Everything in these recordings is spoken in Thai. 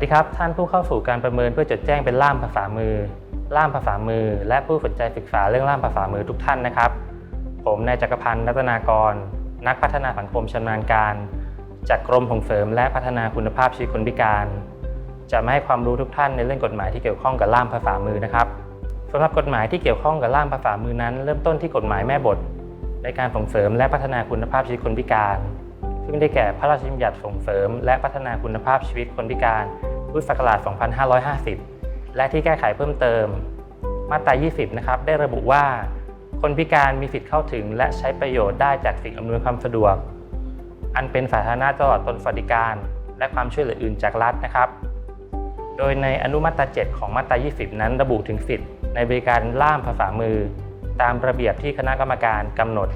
สดีครับ ท่านผู้เข้าสู่การประเมินเพื่อจดแจ้งเป็นล่ามภาษามือ ล่ามภาษามือ และผู้สนใจศึกษาเรื่องล่ามภาษามือทุกท่านนะครับ ผมนายจักรพันธ์รัตนากร นักพัฒนาสังคมชำนาญการ จากกรมส่งเสริมและพัฒนาคุณภาพชีวิตคนพิการ จะมาให้ความรู้ทุกท่านในเรื่องกฎหมายที่เกี่ยวข้องกับล่ามภาษามือนะครับสำหรับกฎหมายที่เกี่ยวข้องกับล่ามภาษามือนั้น เริ่มต้นที่กฎหมายแม่บท ในการส่งเสริมและพัฒนาคุณภาพชีวิตคนพิการ ซึ่งได้แก่พระราชบัญญัติส่งเสริม และพัฒนาคุณภาพชีวิตคนพิการ พุทธศักราช 2550 และที่แก้ไขเพิ่มเติม มาตรา 20 นะครับ ได้ระบุว่า คนพิการมีสิทธิ์เข้าถึง และใช้ประโยชน์ได้จากสิ่งอำนวยความสะดวก อันเป็นสาธารณะตลอดตนสวัสดิการ และความช่วยเหลืออื่นจากรัฐนะครับ โดยในอนุมาตรา 7 ของมาตรา 20 นั้นระบุถึงสิทธิ์ในบริการล่ามภาษามือ ตามระเบียบที่คณะกรรมการกำหนด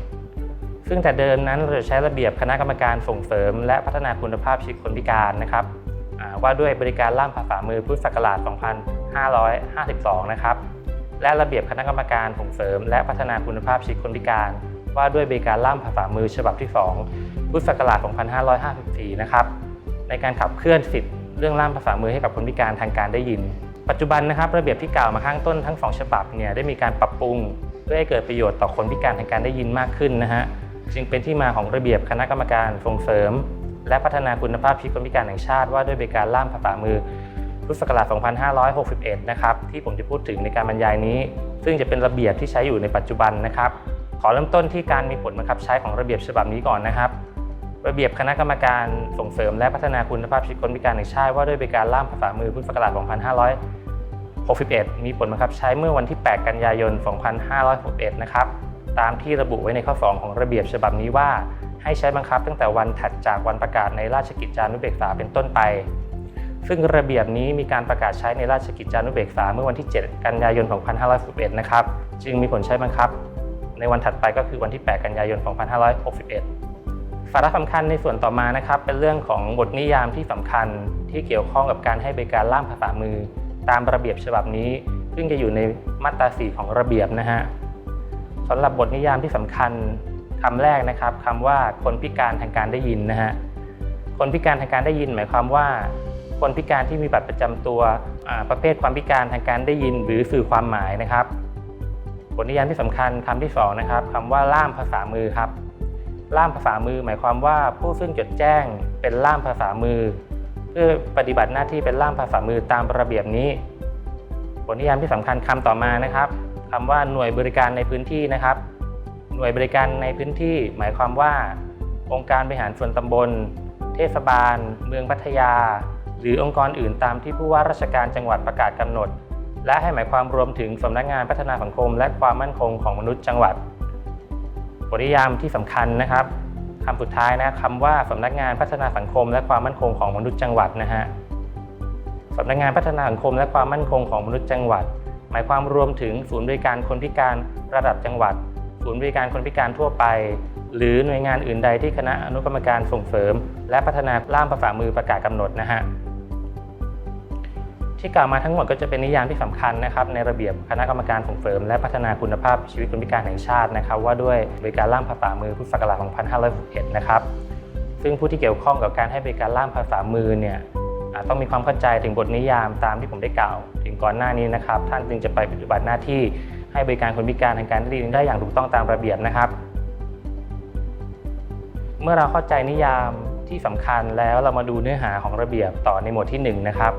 ซึ่งแต่เดิมนั้นเราจะใช้ระเบียบคณะกรรมการส่งเสริม และพัฒนาคุณภาพชีวิตคนพิการนะครับ ว่าด้วยบริการล่ามภาษามือพุทธศักราช 2552 นะครับ และระเบียบคณะกรรมการส่งเสริม และพัฒนาคุณภาพชีวิตคนพิการ ว่าด้วยบริการล่ามภาษามือฉบับที่ 2 พุทธศักราช 2554 นะครับ ในการขับเคลื่อนสิทธิ์เรื่องล่ามภาษามือให้กับคนพิการทางการได้ยิน ปัจจุบันนะครับระเบียบที่กล่าวมาข้างต้นทั้งสองฉบับเนี่ยได้มีการปรับปรุงเพื่อให้เกิดประโยชน์ต่อคนพิการทางการได้ยินมากขึ้นนะฮะจึงเป็นที่มาของระเบียบคณะกรรมการส่งเสริม และพัฒนาคุณภาพชีวิตคนพิการแห่งชาติว่าด้วยบริการล่ามภาษามือพุทธศักราช2561 นะครับ ที่ผมจะพูดถึงในการบรรยายนี้ ซึ่งจะเป็นระเบียบที่ใช้อยู่ในปัจจุบันนะครับ ขอเริ่มต้นที่การมีผลบังคับใช้ของระเบียบฉบับนี้ก่อนนะครับ ระเบียบคณะกรรมการส่งเสริมและพัฒนาคุณภาพชีวิตคนพิการแห่งชาติว่าด้วยบริการล่ามภาษามือพุทธศักราช2561 มีผลบังคับใช้เมื่อวันที่ 8 กันยายน 2561 นะครับ ตามที่ระบุไว้ในข้อ 2 ของระเบียบฉบับนี้ว่า ให้ใช้บังคับตั้งแต่วันถัดจากวันประกาศในราชกิจจานุเบกษาเป็นต้นไป ซึ่งระเบียบนี้มีการประกาศใช้ในราชกิจจานุเบกษาเมื่อวันที่ 7 กันยายน 2561นะครับ จึงมีผลใช้บังคับ ในวันถัดไปก็คือวันที่ 8 กันยายน 2561 สาระสำคัญในส่วนต่อมานะครับ เป็นเรื่องของบทนิยามที่สำคัญที่เกี่ยวข้องกับการให้บริการล่ามภาษามือ ตามระเบียบฉบับนี้ ซึ่งจะอยู่ในมาตรา 4 ของระเบียบนะฮะ สำหรับบทนิยามที่สำคัญคำแรกนะครับคำว่าคนพิการทางการได้ยินนะฮะคนพิการทางการได้ยิน หมายความว่า คนพิการที่มีบัตรประจำตัวประเภทความพิการทางการได้ยิน หรือสื่อความหมายนะครับบทนิยามที่สำคัญคำที่สองนะครับคำว่าล่ามภาษามือครับ ล่ามภาษามือ หมายความว่าผู้ซึ่งจดแจ้งเป็นล่ามภาษามือ เพื่อปฏิบัติหน้าที่เป็นล่ามภาษามือตามระเบียบนี้ บทนิยามที่สำคัญคำต่อมานะครับ คำว่าหน่วยบริการในพื้นที่นะครับ หน่วยบริการในพื้นที่ หมายความว่า องค์การบริหารส่วนตำบล เทศบาล เมืองพัทยา หรือองค์กรอื่นตามที่ผู้ว่าราชการจังหวัดประกาศกำหนด และให้หมายความรวมถึงสำนักงานพัฒนาสังคม และความมั่นคงของมนุษย์จังหวัดบทนิยามที่สำคัญนะครับคำสุดท้ายนะคำว่าสำนักงานพัฒนาสังคม และความมั่นคงของมนุษย์จังหวัดนะฮะสำนักงานพัฒนาสังคมและความมั่นคงของมนุษย์จังหวัด หมายความรวมถึงศูนย์บริการคนพิการระดับจังหวัด ศูนย์บริการคนพิการทั่วไป หรือหน่วยงานอื่นใดที่คณะอนุกรรมการส่งเสริม และพัฒนาล่ามภาษามือประกาศกำหนดนะฮะที่กล่าวมาทั้งหมดก็จะเป็นนิยามที่สำคัญนะครับในระเบียบคณะกรรมการส่งเสริม และพัฒนาคุณภาพชีวิตคนพิการแห่งชาตินะครับ ว่าด้วยบริการล่ามภาษามือพุทธศักราช2561นะครับซึ่งผู้ที่เกี่ยวข้องกับการให้บริการล่ามภาษามือเนี่ย ต้องมีความเข้าใจถึงบทนิยามตามที่ผมได้กล่าว ถึงก่อนหน้านี้นะครับ ท่านจึงจะไปปฏิบัติหน้าที่ให้บริการคนพิการทางการได้ยินได้อย่างถูกต้องตามระเบียบนะครับ เมื่อเราเข้าใจนิยามที่สำคัญแล้วเรามาดูเนื้อหาของระเบียบต่อในหมวดที่ 1 นะครับ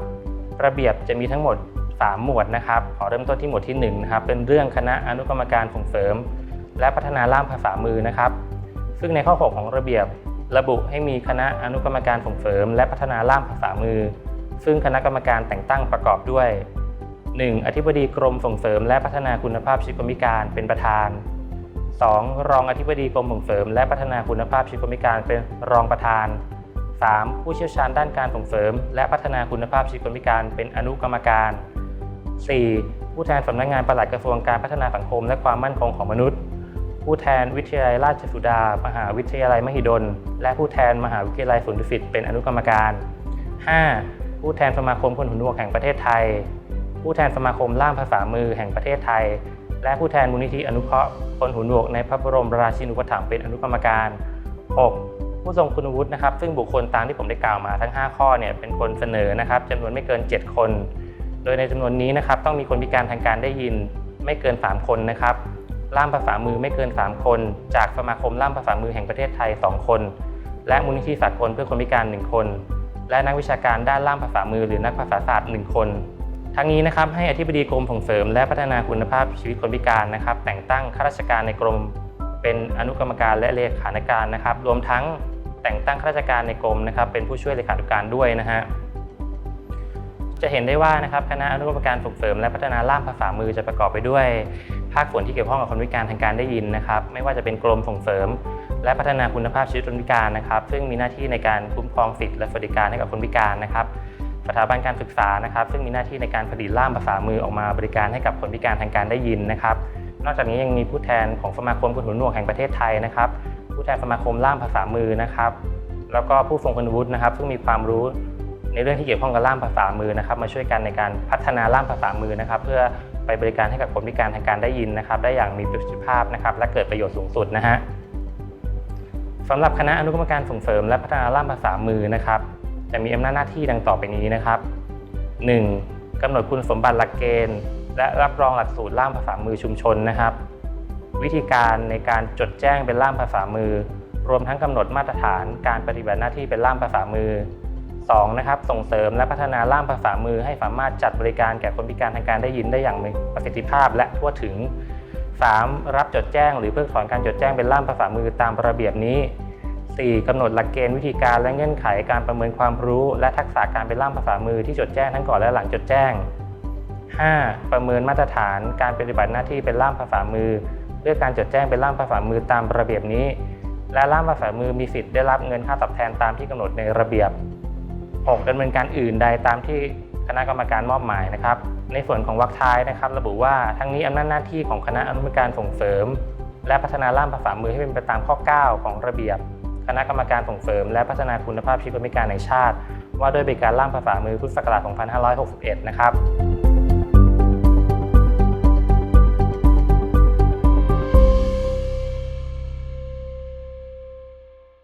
ระเบียบจะมีทั้งหมด 3 หมวดนะครับขอเริ่มต้นที่หมวดที่1นะครับเป็นเรื่องคณะอนุกรรมการส่งเสริม และพัฒนาล่ามภาษามือนะครับ ซึ่งในข้อ 6 ของระเบียบ ระบุให้มีคณะอนุกรรมการส่งเสริม และพัฒนาล่ามภาษามือ ซึ่งคณะกรรมการแต่งตั้งประกอบด้วย 1. อธิบดีกรมส่งเสริม และพัฒนาคุณภาพชีวิตคนพิการเป็นประธาน 2. รองอธิบดีกรมส่งเสริม และพัฒนาคุณภาพชีวิตคนพิการเป็นรองประธาน 3. ผู้เชี่ยวชาญด้านการส่งเสริม และพัฒนาคุณภาพชีวิตคนพิการเป็นอนุกรรมการ 4. ผู้แทนสำนักงานปลัดกระทรวงการพัฒนาสังคม และความมั่นคงของมนุษย์ ผู้แทนวิทยาลัยราชสุดา มหาวิทยาลัยมหิดล และผู้แทนมหาวิทยาลัยสวนดุสิตเป็นอนุกรรมการ 5. ผู้แทนสมาคมคนหูหนวกแห่งประเทศไทย ผู้แทนสมาคมล่ามภาษามือแห่งประเทศไทย และผู้แทนมูลนิธิอนุเคราะห์คนหูหนวกในพระบรมราชินูปถัมภ์เป็นอนุกรรมการ 6. ผู้ทรงคุณวุฒินะครับ ซึ่งบุคคลตามที่ผมได้กล่าวมาทั้ง 5 ข้อเนี่ยเป็นคนเสนอนะครับจำนวนไม่เกิน 7 คน โดยในจำนวนนี้นะครับต้องมีคนพิการทางการได้ยินไม่เกิน 3 คนนะครับ ล่ามภาษามือไม่เกิน 3 คน จากสมาคมล่ามภาษามือแห่งประเทศไทย 2 คน และมูลนิธิสากลเพื่อคนพิการ 1 คน และนักวิชาการด้านล่ามภาษามือหรือนักภาษาศาสตร์ 1 คน ทั้งนี้นะครับให้อธิบดีกรมส่งเสริม และพัฒนาคุณภาพชีวิตคนพิการนะครับ แต่งตั้งข้าราชการในกรม เป็นอนุกรรมการและเลขานุการนะครับ รวมทั้งแต่งตั้งข้าราชการในกรมนะครับ เป็นผู้ช่วยเลขานุการด้วยนะฮะจะเห็นได้ว่านะครับคณะอนุกรรมการส่งเสริมและพัฒนาล่ามภาษามือจะประกอบไปด้วย ภาคส่วนที่เกี่ยวข้องกับคนพิการทางการได้ยินนะครับ ไม่ว่าจะเป็นกรมส่งเสริม และพัฒนาคุณภาพชีวิตคนพิการนะครับ ซึ่งมีหน้าที่ในการคุ้มครองสิทธิและสวัสดิการให้กับคนพิการนะครับ สถาบันการศึกษานะครับ ซึ่งมีหน้าที่ในการผลิตล่ามภาษามือออกมาบริการให้กับคนพิการทางการได้ยินนะครับ นอกจากนี้ยังมีผู้แทนของสมาคมคนหูหนวกแห่งประเทศไทยนะครับ ผู้แทนสมาคมล่ามภาษามือนะครับ แล้วก็ผู้ทรงคุณวุฒินะครับ ซึ่งมีความรู้ในเรื่องที่เกี่ยวข้องกับล่ามภาษามือนะครับ มาช่วยกันในการพัฒนาล่ามภาษามือนะครับ เพื่อ ไปบริการให้กับคนพิการทางการได้ยินนะครับ ได้อย่างมีประสิทธิภาพนะครับ และเกิดประโยชน์สูงสุดนะฮะสำหรับคณะอนุกรรมการส่งเสริม และพัฒนาล่ามภาษามือนะครับ จะมีอำนาจหน้าที่ดังต่อไปนี้นะครับ 1. กำหนดคุณสมบัติหลักเกณฑ์ และรับรองหลักสูตรล่ามภาษามือชุมชนนะครับ วิธีการในการจดแจ้งเป็นล่ามภาษามือ รวมทั้งกำหนดมาตรฐาน การปฏิบัติหน้าที่เป็นล่ามภาษามือ 2. นะครับส่งเสริมและพัฒนาล่ามภาษามือให้สามารถจัดบริการแก่คนพิการทางการได้ยินได้อย่างมีประสิทธิภาพ และทั่วถึง 3. รับจดแจ้ง หรือเพิกถอนการจดแจ้งเป็นล่ามภาษามือตามระเบียบนี้ 4. กำหนดหลักเกณฑ์วิธีการและเงื่อนไขการประเมินความรู้ และทักษะการเป็นล่ามภาษามือที่จดแจ้งทั้งก่อนและหลังจดแจ้ง 5. ประเมินมาตรฐานการปฏิบัติหน้าที่เป็นล่ามภาษามือเพื่อการจดแจ้งเป็นล่ามภาษามือตามระเบียบนี้ และล่ามภาษามือมีสิทธิ์ได้รับเงินค่าตอบแทนตามที่กำหนดในระเบียบ 6. ดำเนินการอื่นใดตามที่คณะกรรมการมอบหมายนะครับ ในส่วนของวรรคท้ายนะครับ ระบุว่าทั้งนี้อำนาจหน้าที่ของคณะอนุกรรมการส่งเสริม และพัฒนาล่ามภาษามือให้เป็นไปตามข้อ 9 ของระเบียบ คณะกรรมการส่งเสริม และพัฒนาคุณภาพชีวิตคนพิการในชาติ ว่าด้วยบริการล่ามภาษามือพุทธศักราช 2561 นะครับ